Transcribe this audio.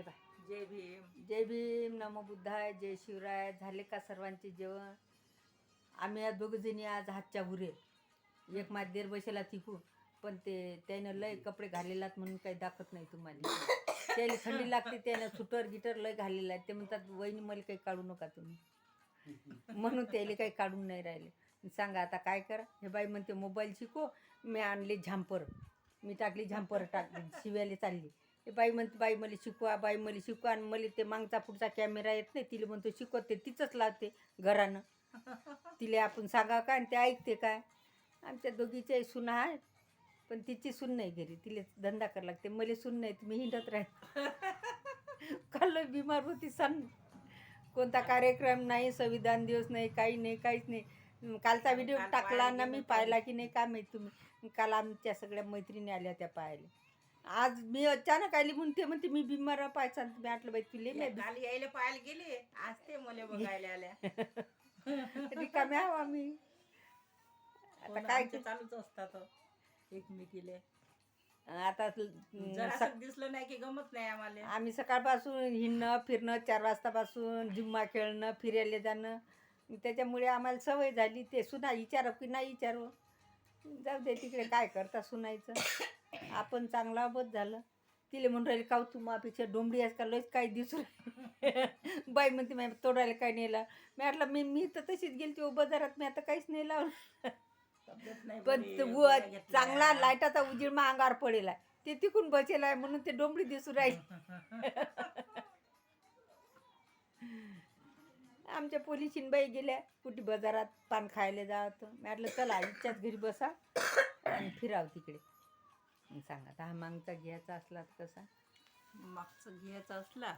हे बा जय भीम. जय भीम नमो बुद्धाय जय शिवराय. झाले का सर्वांचे जेवण? आम्ही या दोघ जणी आज हातच्या उरे एक माझ देर बसेला तिकून पण ते त्यानं लय कपडे घालेलात म्हणून काही दाखवत नाही तुम्हाला. त्याला थंडी लागते त्यानं सुटर गिटर लय घालेलं आहे. ते म्हणतात वहिनी मला काही काढू नका तुम्ही. म्हणून त्याला काही काढून नाही राहिले. सांगा आता काय करा? हे बाई म्हणते मोबाईल शिको मी आणले झांपर. मी टाकली झांपर टाकली. शिव्याला चालली. ते बाई म्हणते बाई मला शिकवा बाई मला शिकवा आणि मला ते मागचा पुढचा कॅमेरा येत नाही तिला म्हणतो शिकवते तिचंच लावते घरानं. तिला आपण सांगा काय आणि ते ऐकते काय? आमच्या दोघीचे सुना आहेत पण तिची सून नाही घरी तिला धंदा करायला लागते. मला सून नाही मी हिंडत राहते काल बिमार होती सण कोणता कार्यक्रम नाही संविधान दिवस नाही काही नाही काहीच नाही. कालचा व्हिडिओ काल टाकला ना मी. पाहिला की नाही काय माहिती तुम्ही. काल आमच्या सगळ्या मैत्रिणी आल्या त्या पाहायला. आज मी अचानक आली म्हणून ते म्हणते मी बिमार पाहायचा मी म्हटलं बाई तुले मी काल यायला पाहायला गेले. आज ते मला बघायला आल्या. रिकाम्या आहो आम्ही. आता काय चालूच असतात एकमेकीले. आता जरा सक- असं दिसलं नाही की गमत नाही आम्हाला. आम्ही सकाळपासून हिंडणं फिरणं चार वाजतापासून जिम्मा खेळणं फिरायला जाणं. त्याच्यामुळे आम्हाला सवय झाली. ते सुना विचारव की नाही विचारव? जाऊ दे तिकडे काय करता सुनायचं आपण चांगला बस झालं तिले म्हणून राहिले काऊ तू मापेक्षा डोंबडी आहेस का लयच काही दिसू. बाई म्हणते मी तोडायला काय नेला मी म्हटलं मी मी तर तशीच गेली ती बाजारात मी आता काहीच नाही लावलं पण. चांगला लाईटाचा उजीड मग अंगावर पडेल. ते तिकून बसेल आहे म्हणून ते डोंबडी दिसू राहील आमच्या पोलिसीनबाई गेल्या. कुठे बाजारात पान खायला मी म्हटलं चला इच्छाच घरी बसा आणि फिराव तिकडे. मग सांगा हा मागचा घ्यायचा असला तर कसा? मागचं घ्यायचं असला.